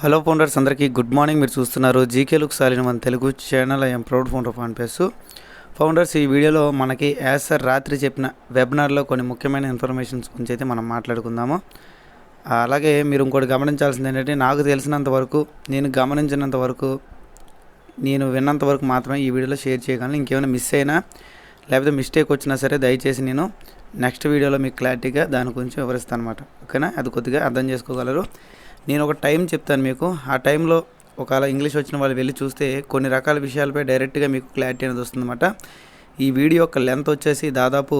Hello founders అందరికీ good morning. మీరు చూస్తున్నారు జీకే లుక్ సాలిన మన Telugu channel. I'm proud founder of pace founders ఈ వీడియోలో మనకి యాజ్ సార్ రాత్రి చెప్పిన వెబినార్లో కొన్ని ముఖ్యమైన ఇన్ఫర్మేషన్స్ గురించి అయితే మనం మాట్లాడుకుందాము. అలాగే మీరు ఇంకోటి గమనించాల్సింది ఏంటంటే నాకు తెలిసినంత వరకు నేను గమనించినంత వరకు నేను విన్నంత వరకు మాత్రమే ఈ వీడియోలో షేర్ చేయగలను. ఇంకేమైనా మిస్ అయినా లేకపోతే మిస్టేక్ వచ్చినా సరే దయచేసి నేను నెక్స్ట్ వీడియోలో మీకు క్లారిటీగా దాని గురించి వివరిస్తాను అనమాట ఓకేనా? అది కొద్దిగా అర్థం చేసుకోగలరు. నేను ఒక టైం చెప్తాను మీకు. ఆ టైంలో ఒకవేళ ఇంగ్లీష్ వచ్చిన వాళ్ళు వెళ్ళి చూస్తే కొన్ని రకాల విషయాలపై డైరెక్ట్గా మీకు క్లారిటీ అనేది వస్తుందన్నమాట. ఈ వీడియో యొక్క లెంత్ వచ్చేసి దాదాపు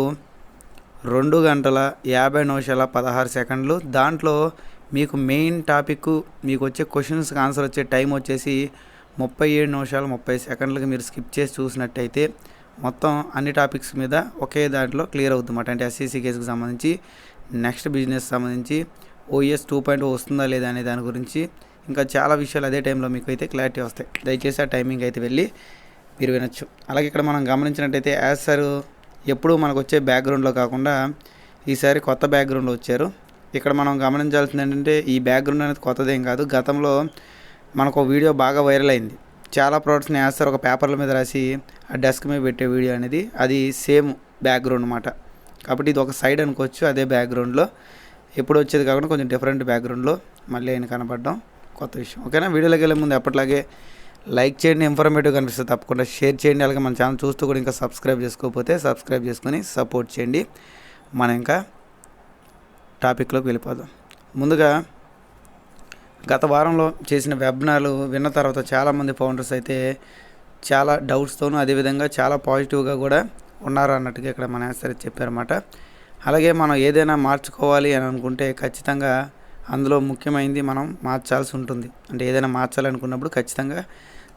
రెండు గంటల యాభై నిమిషాల పదహారు సెకండ్లు. దాంట్లో మీకు మెయిన్ టాపిక్ మీకు వచ్చే క్వశ్చన్స్కి ఆన్సర్ వచ్చే టైం వచ్చేసి ముప్పై ఏడు నిమిషాలు ముప్పై సెకండ్లకి మీరు స్కిప్ చేసి చూసినట్టయితే మొత్తం అన్ని టాపిక్స్ మీద ఒకే దాంట్లో క్లియర్ అవుతుందన్నమాట. అంటే ఎస్సీసీ కేసుకు సంబంధించి నెక్స్ట్ బిజినెస్ సంబంధించి ఓఎస్ టూ పాయింట్ వస్తుందా లేదా అనే దాని గురించి ఇంకా చాలా విషయాలు అదే టైంలో మీకు అయితే క్లారిటీ వస్తాయి. దయచేసి ఆ టైమింగ్ అయితే వెళ్ళి మీరు వినొచ్చు. అలాగే ఇక్కడ మనం గమనించినట్టయితే యాజ్ సార్ ఎప్పుడూ మనకు వచ్చే బ్యాక్గ్రౌండ్లో కాకుండా ఈసారి కొత్త బ్యాక్గ్రౌండ్లో వచ్చారు. ఇక్కడ మనం గమనించాల్సింది ఏంటంటే ఈ బ్యాక్గ్రౌండ్ అనేది కొత్తదేం కాదు. గతంలో మనకు వీడియో బాగా వైరల్ అయింది. చాలా ప్రోడక్ట్స్ని వేస్తారు ఒక పేపర్ల మీద రాసి ఆ డెస్క్ మీద పెట్టే వీడియో అనేది అది సేమ్ బ్యాక్గ్రౌండ్ అనమాట కాబట్టి ఇది ఒక సైడ్ అనుకోవచ్చు అదే బ్యాక్గ్రౌండ్లో. ఎప్పుడు వచ్చేది కాకుండా కొంచెం డిఫరెంట్ బ్యాక్గ్రౌండ్లో మళ్ళీ ఆయన కనపడడం కొత్త విషయం. ఓకేనా? వీడియోలోకి వెళ్ళే ముందు ఎప్పటిలాగే లైక్ చేయండి ఇన్ఫర్మేటివ్ కనిపిస్తుంది తప్పకుండా షేర్ చేయండి. అలాగే మన ఛానల్ చూస్తూ కూడా ఇంకా సబ్స్క్రైబ్ చేసుకోకపోతే సబ్స్క్రైబ్ చేసుకొని సపోర్ట్ చేయండి. మనం ఇంకా టాపిక్లోకి వెళ్ళిపోదాం. ముందుగా గత వారంలో చేసిన వెబినార్లు విన్న తర్వాత చాలామంది ఫౌండర్స్ అయితే చాలా డౌట్స్తోనూ అదేవిధంగా చాలా పాజిటివ్గా కూడా ఉన్నారు అన్నట్టుగా ఇక్కడ మన సరే చెప్పారన్నమాట. అలాగే మనం ఏదైనా మార్చుకోవాలి అని అనుకుంటే ఖచ్చితంగా అందులో ముఖ్యమైనది మనం మార్చాల్సి ఉంటుంది. అంటే ఏదైనా మార్చాలనుకున్నప్పుడు ఖచ్చితంగా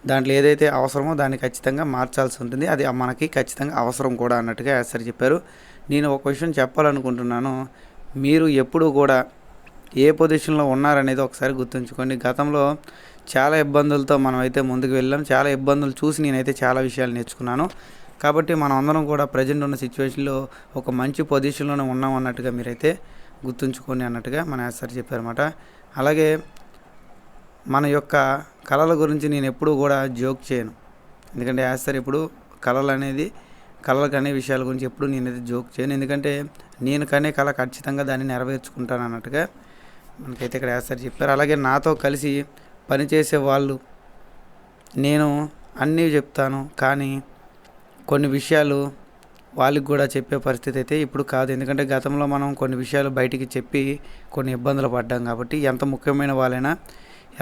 దాంట్లో ఏదైతే అవసరమో దాన్ని ఖచ్చితంగా మార్చాల్సి ఉంటుంది. అది మనకి ఖచ్చితంగా అవసరం కూడా అన్నట్టుగా సరే చెప్పారు. నేను ఒక విషయం చెప్పాలనుకుంటున్నాను. మీరు ఎప్పుడు కూడా ఏ పొజిషన్లో ఉన్నారనేది ఒకసారి గుర్తుంచుకోండి. గతంలో చాలా ఇబ్బందులతో మనం అయితే ముందుకు వెళ్ళాం. చాలా ఇబ్బందులు చూసి నేనైతే చాలా విషయాలు నేర్చుకున్నాను. కాబట్టి మనం అందరం కూడా ప్రజెంట్ ఉన్న సిచ్యువేషన్లో ఒక మంచి పొజిషన్లోనే ఉన్నాం అన్నట్టుగా మీరైతే గుర్తుంచుకోండి అన్నట్టుగా మన సార్ చెప్పారన్నమాట. అలాగే మన యొక్క కళల గురించి నేను ఎప్పుడూ కూడా జోక్ చేయను. ఎందుకంటే యాస్తారు ఇప్పుడు కళలు అనేది కళలు కనే విషయాల గురించి ఎప్పుడు నేనైతే జోక్ చేయను. ఎందుకంటే నేను కనే కళ ఖచ్చితంగా దాన్ని నెరవేర్చుకుంటాను అన్నట్టుగా మనకైతే ఇక్కడ యాస్తారు చెప్పారు. అలాగే నాతో కలిసి పనిచేసే వాళ్ళు నేను అన్నీ చెప్తాను. కానీ కొన్ని విషయాలు వాళ్ళకి కూడా చెప్పే పరిస్థితి అయితే ఇప్పుడు కాదు. ఎందుకంటే గతంలో మనం కొన్ని విషయాలు బయటికి చెప్పి కొన్ని ఇబ్బందులు పడ్డాం కాబట్టి ఎంత ముఖ్యమైన వాళ్ళైనా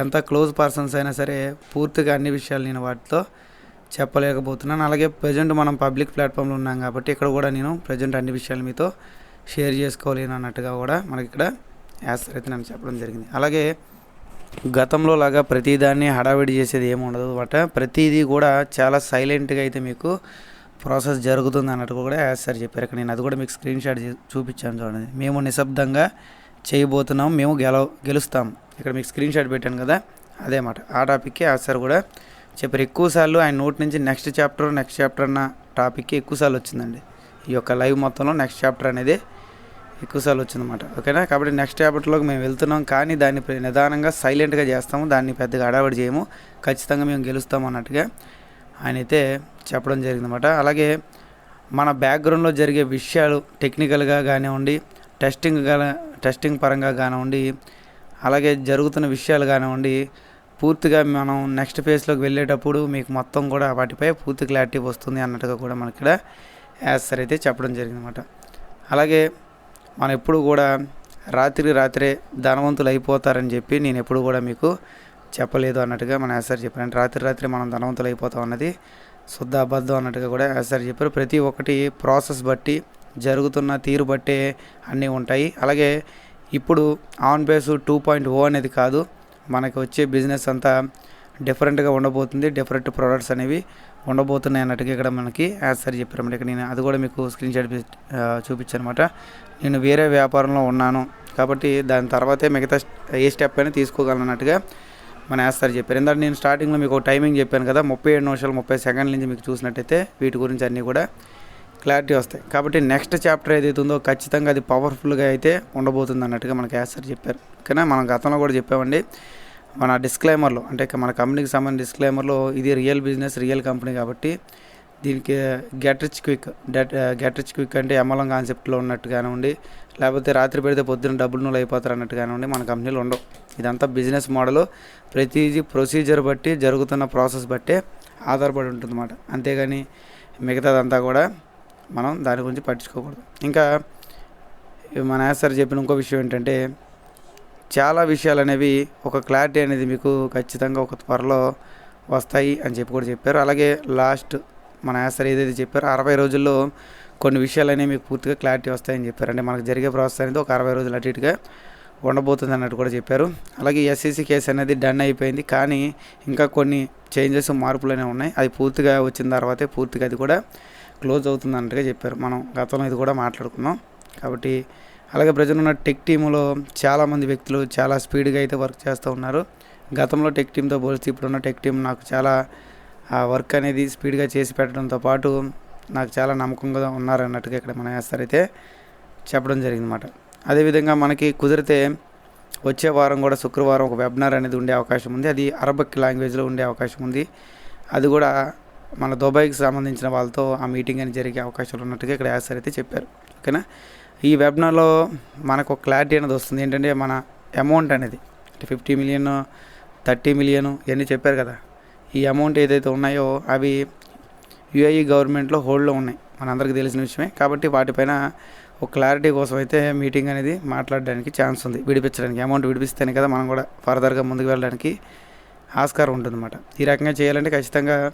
ఎంత క్లోజ్ పర్సన్స్ అయినా సరే పూర్తిగా అన్ని విషయాలు నేను వాటితో చెప్పలేకపోతున్నాను. అలాగే ప్రజెంట్ మనం పబ్లిక్ ప్లాట్ఫామ్లో ఉన్నాం కాబట్టి ఇక్కడ కూడా నేను ప్రజెంట్ అన్ని విషయాలు మీతో షేర్ చేసుకోలేను అన్నట్టుగా కూడా మనకి ఇక్కడ యాసర్ అయితే నన్ను చెప్పడం జరిగింది. అలాగే గతంలో లాగా ప్రతిదాన్ని హడావిడి చేసేది ఏమి ఉండదు అనమాట. ప్రతిదీ కూడా చాలా సైలెంట్గా అయితే మీకు ప్రాసెస్ జరుగుతుంది అన్నట్టు కూడా యాజ్ సార్ చెప్పారు. ఇక్కడ నేను అది కూడా మీకు స్క్రీన్ షాట్ చూపించాను చూడండి. మేము నిశ్శబ్దంగా చేయబోతున్నాం మేము గెల గెలుస్తాం. ఇక్కడ మీకు స్క్రీన్ షాట్ పెట్టాను కదా అదే మాట. ఆ టాపిక్కి యాజ్ సార్ కూడా చెప్పారు. ఎక్కువసార్లు ఆయన నోట్ నుంచి నెక్స్ట్ చాప్టర్ నెక్స్ట్ చాప్టర్ అన్న టాపిక్కి ఎక్కువసార్లు వచ్చిందండి. ఈ యొక్క లైవ్ మొత్తంలో నెక్స్ట్ చాప్టర్ అనేది ఎక్కువసార్లు వచ్చిందన్నమాట. ఓకేనా? కాబట్టి నెక్స్ట్ ట్యాబ్లెట్లోకి మేము వెళ్తున్నాం. కానీ దాన్ని నిదానంగా సైలెంట్గా చేస్తాము. దాన్ని పెద్దగా అడావిడి చేయము. ఖచ్చితంగా మేము గెలుస్తాం అన్నట్టుగా ఆయన అయితే చెప్పడం జరిగిందన్నమాట. అలాగే మన బ్యాక్గ్రౌండ్లో జరిగే విషయాలు టెక్నికల్గా కానివ్వండి టెస్టింగ్ టెస్టింగ్ పరంగా కానివ్వండి అలాగే జరుగుతున్న విషయాలు కానివ్వండి పూర్తిగా మనం నెక్స్ట్ ఫేజ్లోకి వెళ్ళేటప్పుడు మీకు మొత్తం కూడా వాటిపై పూర్తి క్లారిటీ వస్తుంది అన్నట్టుగా కూడా మనకి ఇక్కడ యాజ్ సార్ అయితే చెప్పడం జరిగిందన్నమాట. అలాగే మనం ఎప్పుడు కూడా రాత్రి రాత్రే ధనవంతులు అయిపోతారని చెప్పి నేను ఎప్పుడు కూడా మీకు చెప్పలేదు అన్నట్టుగా మన యాసార్ చెప్పారు. అంటే రాత్రి రాత్రి మనం ధనవంతులు అయిపోతాం అన్నది శుద్ధ అబద్ధం అన్నట్టుగా కూడా యాసార్ చెప్పారు. ప్రతి ఒక్కటి ప్రాసెస్ బట్టి జరుగుతున్న తీరు బట్టే అన్నీ ఉంటాయి. అలాగే ఇప్పుడు on base two point O అనేది కాదు మనకి వచ్చే బిజినెస్ అంతా డిఫరెంట్గా ఉండబోతుంది. డిఫరెంట్ ప్రోడక్ట్స్ అనేవి ఉండబోతున్నాయి అన్నట్టుగా ఇక్కడ మనకి యాజ్ సార్ చెప్పారు. ఇక్కడ నేను అది కూడా మీకు స్క్రీన్ షాట్ చూపించాను అనమాట నేను వేరే వ్యాపారంలో ఉన్నాను కాబట్టి దాని తర్వాతే మిగతా ఏ స్టెప్ అయినా తీసుకోగలను అన్నట్టుగా మన యాజ్ సార్ చెప్పారు. ఎందుకంటే నేను స్టార్టింగ్లో మీకు ఒక టైమింగ్ చెప్పాను కదా ముప్పై ఏడు నిమిషాలు ముప్పై సెకండ్ల నుంచి మీకు చూసినట్టయితే వీటి గురించి అన్నీ కూడా క్లారిటీ వస్తాయి. కాబట్టి నెక్స్ట్ చాప్టర్ ఏదైతే ఉందో ఖచ్చితంగా అది పవర్ఫుల్గా అయితే ఉండబోతుంది అన్నట్టుగా మనకి యాజ్ సార్ చెప్పారు. ఓకేనా? మనం గతంలో కూడా చెప్పామండి. మన డిస్క్లైమర్లో అంటే మన కంపెనీకి సంబంధించిన డిస్క్లైమర్లో ఇది రియల్ బిజినెస్ రియల్ కంపెనీ కాబట్టి దీనికి get rich quick get rich quick అంటే ఎమ్మలం కాన్సెప్ట్లో ఉన్నట్టు కానివ్వండి లేకపోతే రాత్రి పెడితే పొద్దున్న డబ్బులు నువ్వు అయిపోతారు అన్నట్టు కానివ్వండి మన కంపెనీలు ఉండవు. ఇదంతా బిజినెస్ మోడల్ ప్రతిదీ ప్రొసీజర్ బట్టి జరుగుతున్న ప్రాసెస్ బట్టే ఆధారపడి ఉంటుంది అన్నమాట అంతేగాని మిగతాదంతా కూడా మనం దాని గురించి పట్టించుకోకూడదు. ఇంకా మన సార్ చెప్పిన ఇంకో విషయం ఏంటంటే చాలా విషయాలు అనేవి ఒక క్లారిటీ అనేది మీకు ఖచ్చితంగా ఒక త్వరలో వస్తాయి అని చెప్పి కూడా చెప్పారు. అలాగే లాస్ట్ మన యాసర్ ఏదైతే చెప్పారో అరవై రోజుల్లో కొన్ని విషయాలు అనేవి మీకు పూర్తిగా క్లారిటీ వస్తాయని చెప్పారు. అంటే మనకు జరిగే ప్రాసెస్ అనేది ఒక అరవై రోజులు అటు ఇటుగా ఉండబోతుంది అన్నట్టు కూడా చెప్పారు. అలాగే ఎస్సీసీ కేసు అనేది డన్ అయిపోయింది. కానీ ఇంకా కొన్ని చేంజెస్ మార్పులు అనేవి ఉన్నాయి. అది పూర్తిగా వచ్చిన తర్వాతే పూర్తిగా అది కూడా క్లోజ్ అవుతుంది అన్నట్టుగా చెప్పారు. మనం గతంలో ఇది కూడా మాట్లాడుకున్నాం. కాబట్టి అలాగే ప్రజలు ఉన్న టెక్ టీంలో చాలామంది వ్యక్తులు చాలా స్పీడ్గా అయితే వర్క్ చేస్తూ ఉన్నారు. గతంలో టెక్ టీంతో పోలిస్తే ఇప్పుడున్న టెక్ టీం నాకు చాలా ఆ వర్క్ అనేది స్పీడ్గా చేసి పెట్టడంతో పాటు నాకు చాలా నమ్మకంగా ఉన్నారన్నట్టుగా ఇక్కడ మన అయితే చెప్పడం జరిగిందన్నమాట. అదేవిధంగా మనకి కుదిరితే వచ్చే వారం కూడా శుక్రవారం ఒక వెబినార్ అనేది ఉండే అవకాశం ఉంది. అది అరబిక్ లాంగ్వేజ్లో ఉండే అవకాశం ఉంది. అది కూడా మన దుబాయ్కి సంబంధించిన వాళ్ళతో ఆ మీటింగ్ అని జరిగే అవకాశాలు ఉన్నట్టుగా ఇక్కడ యాసర్ అయితే చెప్పారు. ఓకేనా? ఈ వెబినార్లో మనకు క్లారిటీ అనేది వస్తుంది. ఏంటంటే మన అమౌంట్ అనేది అంటే ఫిఫ్టీ మిలియన్ థర్టీ మిలియన్ ఇవన్నీ చెప్పారు కదా. ఈ అమౌంట్ ఏదైతే ఉన్నాయో అవి యుఏఈ గవర్నమెంట్లో హోల్డ్లో ఉన్నాయి. మనందరికీ తెలిసిన విషయమే. కాబట్టి వాటిపైన ఒక క్లారిటీ కోసం అయితే మీటింగ్ అనేది మాట్లాడడానికి ఛాన్స్ ఉంది. విడిపించడానికి అమౌంట్ విడిపిస్తేనే కదా మనం కూడా ఫర్దర్గా ముందుకు వెళ్ళడానికి ఆస్కారం ఉంటుందన్నమాట. ఈ రకంగా చేయాలంటే ఖచ్చితంగా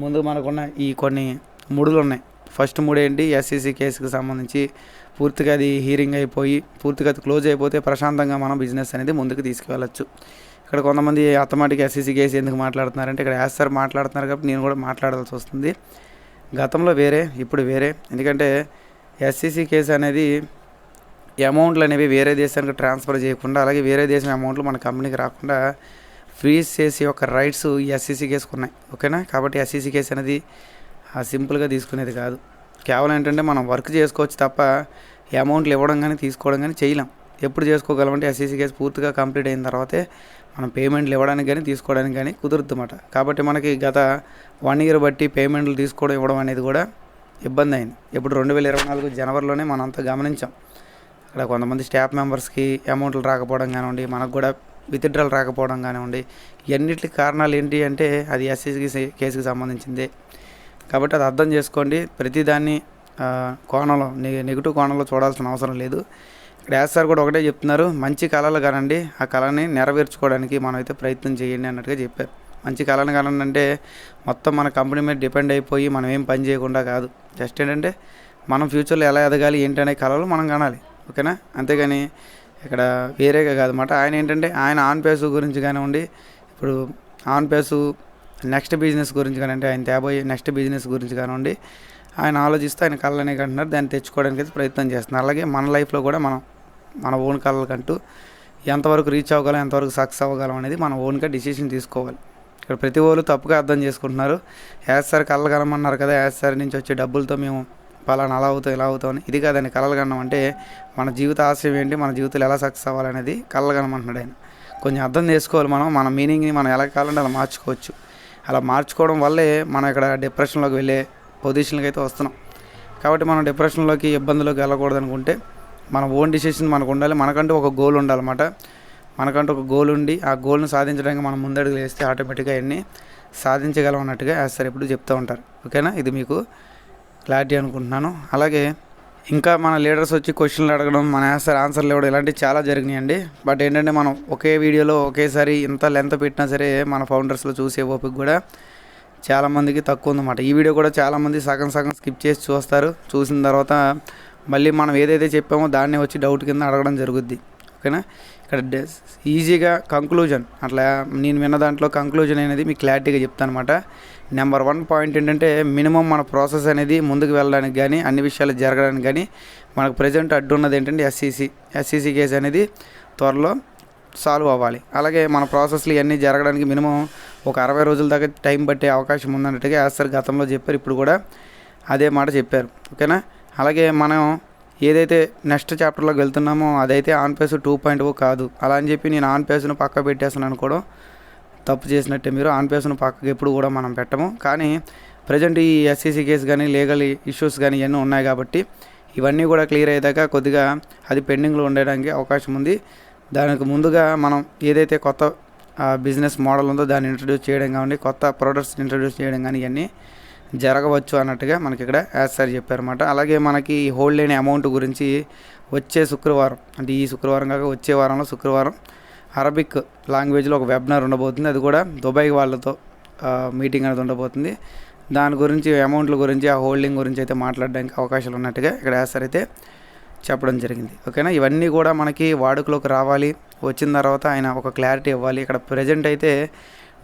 ముందు మనకున్న ఈ కొన్ని ముడులు ఉన్నాయి. ఫస్ట్ మూడేంటి ఎస్సీసీ కేసుకి సంబంధించి పూర్తిగా అది హీరింగ్ అయిపోయి పూర్తిగా అది క్లోజ్ అయిపోతే ప్రశాంతంగా మనం బిజినెస్ అనేది ముందుకు తీసుకువెళ్ళచ్చు. ఇక్కడ కొంతమంది ఆటోమేటిక్ ఎస్సీసీ కేసు ఎందుకు మాట్లాడుతున్నారంటే ఇక్కడ యాస్ మాట్లాడుతున్నారు కాబట్టి నేను కూడా మాట్లాడాల్సి వస్తుంది. గతంలో వేరే ఇప్పుడు వేరే. ఎందుకంటే ఎస్సీసీ కేసు అనేది అమౌంట్లు అనేవి వేరే దేశానికి ట్రాన్స్ఫర్ చేయకుండా అలాగే వేరే దేశం అమౌంట్లు మన కంపెనీకి రాకుండా ఫ్రీజ్ చేసే ఒక రైట్స్ ఈ ఎస్సీసీ కేసుకు ఉన్నాయి. ఓకేనా? కాబట్టి ఎస్సీసీ కేసు అనేది సింపుల్గా తీసుకునేది కాదు. కేవలం ఏంటంటే మనం వర్క్ చేసుకోవచ్చు తప్ప అమౌంట్లు ఇవ్వడం కానీ తీసుకోవడం కానీ చేయలేం. ఎప్పుడు చేసుకోగలమంటే ఎస్సీసీ కేసు పూర్తిగా కంప్లీట్ అయిన తర్వాతే మనం పేమెంట్లు ఇవ్వడానికి కానీ తీసుకోవడానికి కానీ కుదురుతుందన్నమాట. కాబట్టి మనకి గత వన్ ఇయర్ బట్టి పేమెంట్లు తీసుకోవడం ఇవ్వడం అనేది కూడా ఇబ్బంది అయింది. ఇప్పుడు రెండు వేల ఇరవై నాలుగు జనవరిలోనే మనం అంతా గమనించాం. అక్కడ కొంతమంది స్టాఫ్ మెంబర్స్కి అమౌంట్లు రాకపోవడం కానివ్వండి మనకు కూడా విత్డ్రాల్ రాకపోవడం కానివ్వండి ఇవన్నిటికి కారణాలు ఏంటి అంటే అది ఎస్సీసీ కేసుకి సంబంధించిందే. కాబట్టి అది అర్థం చేసుకోండి. ప్రతిదాన్ని కోణంలో నెగిటివ్ కోణంలో చూడాల్సిన అవసరం లేదు. ఇక్కడ యాస్ సార్ కూడా ఒకటే చెప్తున్నారు మంచి కళలు కానండి ఆ కళని నెరవేర్చుకోవడానికి మనం అయితే ప్రయత్నం చేయండి అన్నట్టుగా చెప్పారు. మంచి కళను కానండి అంటే మొత్తం మన కంపెనీ మీద డిపెండ్ అయిపోయి మనం ఏం పని చేయకుండా కాదు. జస్ట్ ఏంటంటే మనం ఫ్యూచర్లో ఎలా ఎదగాలి ఏంటనే కళలు మనం కనాలి. ఓకేనా? అంతేగాని ఇక్కడ వేరేగా కాదన్నమాట. ఆయన ఏంటంటే ఆయన ఆన్ పేసు గురించి కానివ్వండి ఇప్పుడు ఆన్ పేసు నెక్స్ట్ బిజినెస్ గురించి కానివ్వండి ఆయన తేబోయే నెక్స్ట్ బిజినెస్ గురించి కానివ్వండి ఆయన ఆలోచిస్తూ ఆయన కళ్ళనే కంటున్నారు దాన్ని తెచ్చుకోవడానికి అయితే ప్రయత్నం చేస్తున్నారు. అలాగే మన లైఫ్లో కూడా మనం మన ఓన్ కళ్ళకంటూ ఎంతవరకు రీచ్ అవ్వగలం ఎంతవరకు సక్సెస్ అవ్వగలం అనేది మన ఓన్గా డిసిషన్ తీసుకోవాలి. ఇక్కడ ప్రతి వాళ్ళు తప్పుగా అర్థం చేసుకుంటున్నారు. యాజ్ సార్ కళ్ళ కనమన్నారు కదా యాజ్ సార్ నుంచి వచ్చే డబ్బులతో మేము పలానా అలా అవుతాం ఇలా అవుతాం అని. ఇది కాదండి కళలు కనడం అంటే మన జీవిత ఆశయం ఏంటి మన జీవితంలో ఎలా సక్సెస్ అవ్వాలనేది కళ్ళ కనమంటున్నాడు ఆయన. కొంచెం అర్థం చేసుకోవాలి మనం మన మీనింగ్ని మనం ఎలా కావాలంటే అలా మార్చుకోవచ్చు. అలా మార్చుకోవడం వల్లే మనం ఇక్కడ డిప్రెషన్లోకి వెళ్ళే పొజిషన్కి అయితే వస్తున్నాం. కాబట్టి మనం డిప్రెషన్లోకి ఇబ్బందులోకి వెళ్ళకూడదు అనుకుంటే మన ఓన్ డిసిషన్ మనకు ఉండాలి. మనకంటూ ఒక గోల్ ఉండాలన్నమాట. మనకంటూ ఒక గోల్ ఉండి ఆ గోల్ను సాధించడానికి మనం ముందడుగు వేస్తే ఆటోమేటిక్గా అన్నీ సాధించగలం అన్నట్టుగా సార్ ఎప్పుడు చెప్తూ ఉంటారు. ఓకేనా? ఇది మీకు క్లారిటీ అనుకుంటున్నాను. అలాగే ఇంకా మన లీడర్స్ వచ్చి క్వశ్చన్లు అడగడం మన సార్ ఆన్సర్లు ఇవ్వడం ఇలాంటివి చాలా జరిగినాయండి. బట్ ఏంటంటే మనం ఒకే వీడియోలో ఒకేసారి ఇంత లెంత్ పెట్టినా సరే మన ఫౌండర్స్లో చూసే ఓపిక కూడా చాలామందికి తక్కువ ఉందన్నమాట. ఈ వీడియో కూడా చాలామంది సగం సగం స్కిప్ చేసి చూస్తారు. చూసిన తర్వాత మళ్ళీ మనం ఏదైతే చెప్పామో దాన్ని వచ్చి డౌట్ కింద అడగడం జరుగుద్ది. ఓకేనా? ఇక్కడ డెస్- ఈజీగా కంక్లూజన్ అట్లా నేను విన్న దాంట్లో కంక్లూజన్ అనేది మీకు క్లారిటీగా చెప్తాను అనమాట నెంబర్ వన్ పాయింట్ ఏంటంటే మినిమం మన ప్రాసెస్ అనేది ముందుకు వెళ్ళడానికి కానీ అన్ని విషయాలు జరగడానికి కానీ మనకు ప్రజెంట్ అడ్డు ఉన్నది ఏంటంటే ఎస్సీసీ ఎస్సీసీ కేసు అనేది త్వరలో సాల్వ్ అవ్వాలి. అలాగే మన ప్రాసెస్లు ఇవన్నీ జరగడానికి మినిమం ఒక అరవై రోజుల దాకా టైం పట్టే అవకాశం ఉందన్నట్టుగా యాజ్ సార్ గతంలో చెప్పారు. ఇప్పుడు కూడా అదే మాట చెప్పారు. ఓకేనా? అలాగే మనం ఏదైతే నెక్స్ట్ చాప్టర్లోకి వెళ్తున్నామో అదైతే on pace two point O కాదు. అలా అని చెప్పి నేను ఆన్ పేస్ను పక్క పెట్టేస్తాను అనుకోవడం తప్పు చేసినట్టే మీరు ఆన్ పేస్ను పక్కకి ఎప్పుడు కూడా మనం పెట్టము. కానీ ప్రజెంట్ ఈ ఎస్సీసీ కేసు కానీ లీగల్ ఇష్యూస్ కానీ ఇవన్నీ ఉన్నాయి కాబట్టి ఇవన్నీ కూడా క్లియర్ అయ్యేదాకా కొద్దిగా అది పెండింగ్లో ఉండడానికి అవకాశం ఉంది. దానికి ముందుగా మనం ఏదైతే కొత్త బిజినెస్ మోడల్ ఉందో దాన్ని ఇంట్రడ్యూస్ చేయడం కానీ కొత్త ప్రొడక్ట్స్ ఇంట్రడ్యూస్ చేయడం కానీ ఇవన్నీ జరగవచ్చు అన్నట్టుగా మనకి ఇక్కడ యాజ్ సార్ చెప్పారన్నమాట. అలాగే మనకి హోల్డ్ లేని అమౌంట్ గురించి వచ్చే శుక్రవారం అంటే ఈ శుక్రవారం కాక వచ్చే వారంలో శుక్రవారం అరబిక్ లాంగ్వేజ్లో ఒక వెబినార్ ఉండబోతుంది. అది కూడా దుబాయ్ వాళ్ళతో మీటింగ్ అనేది ఉండబోతుంది. దాని గురించి అమౌంట్ల గురించి ఆ హోల్డింగ్ గురించి అయితే మాట్లాడడానికి అవకాశాలు ఉన్నట్టుగా ఇక్కడ యాసర్ అయితే చెప్పడం జరిగింది. ఓకేనా? ఇవన్నీ కూడా మనకి వాడుకలోకి రావాలి. వచ్చిన తర్వాత ఆయన ఒక క్లారిటీ ఇవ్వాలి. ఇక్కడ ప్రజెంట్ అయితే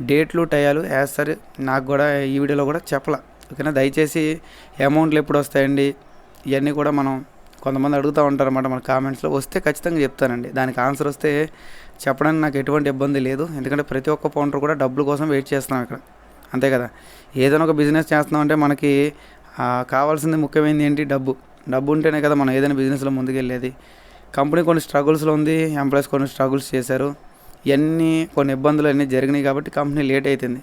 డేట్లు టయాలు యాసర్ నాకు కూడా ఈ వీడియోలో కూడా చెప్పాల. ఓకేనా? దయచేసి అమౌంట్లు ఎప్పుడు వస్తాయండి? ఇవన్నీ కూడా మనం కొంతమంది అడుగుతూ ఉంటారు అన్నమాట మన కామెంట్స్లో. వస్తే ఖచ్చితంగా చెప్తానండి. దానికి ఆన్సర్ వస్తే చెప్పడానికి నాకు ఎటువంటి ఇబ్బంది లేదు. ఎందుకంటే ప్రతి ఒక్క పౌండర్ కూడా డబ్బుల కోసం వెయిట్ చేస్తున్నాం ఇక్కడ. అంతే కదా. ఏదైనా ఒక బిజినెస్ చేస్తున్నాం అంటే మనకి కావాల్సింది ముఖ్యమైనది ఏంటి? డబ్బు. డబ్బు ఉంటేనే కదా మనం ఏదైనా బిజినెస్లో ముందుకెళ్ళేది. కంపెనీ కొన్ని స్ట్రగుల్స్లో ఉంది ఎంప్లాయీస్ కొన్ని స్ట్రగుల్స్ చేశారు. ఇవన్నీ కొన్ని ఇబ్బందులు అన్నీ జరిగినాయి కాబట్టి కంపెనీ లేట్ అవుతుంది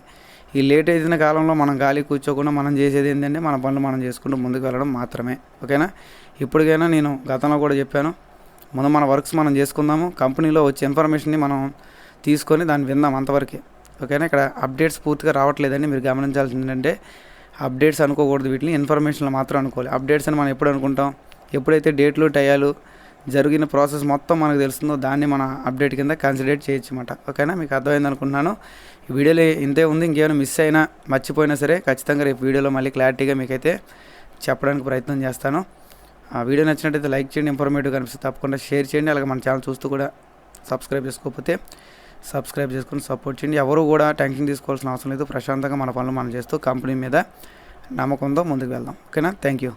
ఈ లేట్ అయిన కాలంలో మనం గాలి కూర్చోకుండా మనం చేసేది ఏంటంటే మన పనులు మనం చేసుకుంటూ ముందుకు వెళ్ళడం మాత్రమే. ఓకేనా? ఇప్పటికైనా నేను గతంలో కూడా చెప్పాను ముందు మన వర్క్స్ మనం చేసుకుందాము. కంపెనీలో వచ్చే ఇన్ఫర్మేషన్ని మనం తీసుకొని దాన్ని విందాం అంతవరకే. ఓకేనా? ఇక్కడ అప్డేట్స్ పూర్తిగా రావట్లేదని మీరు గమనించాల్సింది ఏంటంటే అప్డేట్స్ అనుకోకూడదు వీటిని ఇన్ఫర్మేషన్లు మాత్రం అనుకోవాలి. అప్డేట్స్ అని మనం ఎప్పుడు అనుకుంటాం? ఎప్పుడైతే డేట్లు టయాలు జరిగిన ప్రాసెస్ మొత్తం మనకు తెలుస్తుందో దాన్ని మన అప్డేట్ కింద కన్సిడర్ చేయొచ్చు అనమాట ఓకేనా? మీకు అర్థమైంది అనుకుంటున్నాను. ఈ వీడియోలో ఇంతే ఉంది. ఇంకేమైనా మిస్ అయినా మర్చిపోయినా సరే ఖచ్చితంగా రేపు వీడియోలో మళ్ళీ క్లారిటీగా మీకైతే చెప్పడానికి ప్రయత్నం చేస్తాను. ఆ వీడియో నచ్చినట్టయితే లైక్ చేయండి ఇన్ఫర్మేటివ్ అనిపిస్తే తప్పకుండా షేర్ చేయండి అలాగే మన ఛానల్ చూస్తూ కూడా సబ్స్క్రైబ్ చేసుకోకపోతే సబ్స్క్రైబ్ చేసుకుని సపోర్ట్ చేయండి. ఎవరు కూడా ట్యాంకింగ్ తీసుకోవాల్సిన అవసరం లేదు. ప్రశాంతంగా మన పనులు మనం చేస్తూ కంపెనీ మీద నమ్మకంతో ముందుకు వెళ్దాం. ఓకేనా? Thank you.